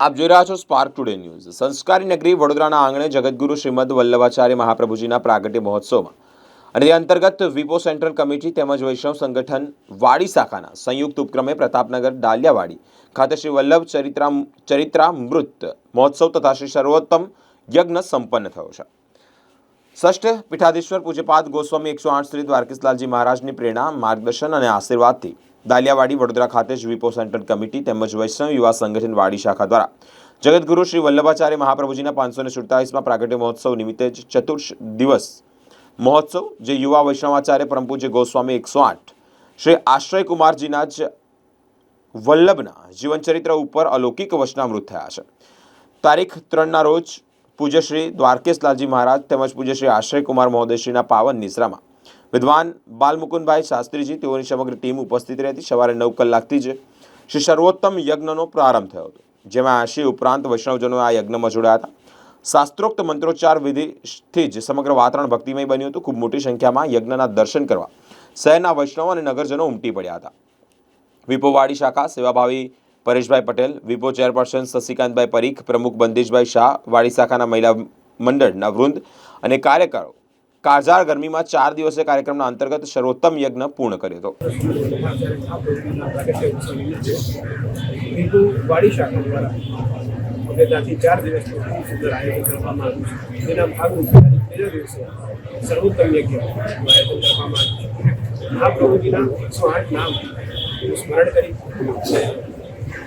આપ જોઈ રહ્યા છો સ્પાર્ક ટુડે ન્યૂઝ સંસ્કારી નગરી વડોદરાના આંગણે જગતગુરુ શ્રીમદ વલ્લભાચાર્ય મહાપ્રભુજીના પ્રાગટ્ય મહોત્સવમાં અને તે અંતર્ગત વિપો સેન્ટ્રલ કમિટી તેમજ વૈષ્ણવ સંગઠન વાડી શાખાના સંયુક્ત ઉપક્રમે પ્રતાપનગર, ડાલિયાવાડી ખાતે શ્રી વલ્લભ ચરિત્રા, ચરિત્રામૃત મહોત્સવ તથા શ્રી સર્વોત્તમ યજ્ઞ સંપન્ન થયો છે. ષષ્ઠ પીઠાધીશ્વર પૂજ્યપાદ ગોસ્વામી એકસો આઠ શ્રી દ્વારકેશલાલજી મહારાજની પ્રેરણા, માર્ગદર્શન અને આશીર્વાદથી દાલિયાવાડી વડોદરા ખાતે જ વિપો સેન્ટ્રલ કમિટી તેમજ વૈષ્ણવ યુવા સંગઠન વાડી શાખા દ્વારા જગતગુરુ શ્રી વલ્લભાચાર્ય મહાપ્રભુજીના પાંચસો ને સુડતાલીસમાં પ્રાગટ્ય મહોત્સવ નિમિત્તે જ ચતુર્થ દિવસ મહોત્સવ, જે યુવા વૈષ્ણવાચાર્ય પરમ પૂજ્ય ગોસ્વામી એકસો આઠ શ્રી આશ્રય કુમારજીના જ વલ્લભના જીવનચરિત્ર ઉપર અલૌકિક વચનામૃત થયા છે. તારીખ ત્રણના રોજ પૂજ્ય શ્રી દ્વારકેશલાલજી મહારાજ તેમજ પૂજ્ય શ્રી આશ્રય કુમાર મહોદયશ્રીના પાવન નિશ્રામાં વિદ્વાન બાલમુકુંદભાઈ શાસ્ત્રીજી તેઓની સમગ્ર ટીમ ઉપસ્થિત રહી હતી સવારે નવ કલાકથી જ શ્રી સર્વોત્તમ યજ્ઞનો પ્રારંભ થયો હતો, જેમાં આશી ઉપરાંત વૈષ્ણવજનો આ યજ્ઞમાં જોડાયા હતા. શાસ્ત્રોક્ત મંત્રોચ્ચાર વિધિથી જ સમગ્ર વાતાવરણ ભક્તિમય બન્યું હતું. ખૂબ મોટી સંખ્યામાં યજ્ઞના દર્શન કરવા શહેરના વૈષ્ણવ અને નગરજનો ઉમટી પડ્યા હતા. વિપોવાડી શાખા સેવાભાવી પરેશભાઈ પટેલ, વિપો ચેરપર્સન શશિકાંતભાઈ પરીખ, પ્રમુખ બંદીશભાઈ શાહ, વાડી શાખાના મહિલા મંડળના વૃંદ અને કાર્યકરો કાળઝાળ ગરમીમાં ચાર દિવસીય કાર્યક્રમના અંતર્ગત સર્વોત્તમ યજ્ઞ પૂર્ણ કર્યો હતો. મીઠુ વાડી શાખા દ્વારા અમે ત્યાંથી ચાર દિવસનું ખૂબ સુંદર આયોજન કરવામાં આવ્યું છે તેના ભાગરૂપે આજે પહેલો દિવસે સર્વોત્તમ યજ્ઞનું આયોજન કરવામાં આવ્યું છે મહાપ્રભુજીના એકસો આઠ નામ સ્મરણ કરી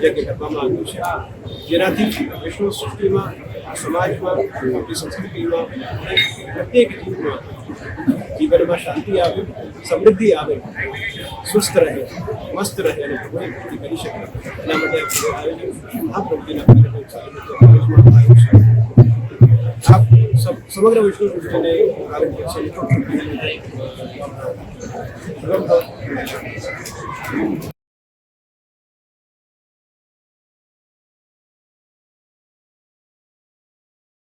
યજ્ઞ કરવામાં આવ્યું છે. જેનાથી વિશ્વ સૃષ્ટિમાં સમાજમાં, આપણી સંસ્કૃતિમાં, પ્રત્યેક જીવમાં જીવનમાં શાંતિ આવે, સમૃદ્ધિ આવે, સુસ્ત રહે, મસ્ત રહે અને ભગવાન ભક્તિ કરી શકે. એના માટે આ પૂરું આયોજન મહાપ્રભુજીના પ્રેરણા ઉત્સાહી રીતે આયોજનમાં આવ્યું છે. આપ સમ- સમગ્ર વિશ્વ સૃષ્ટિને આરોગ્ય છે.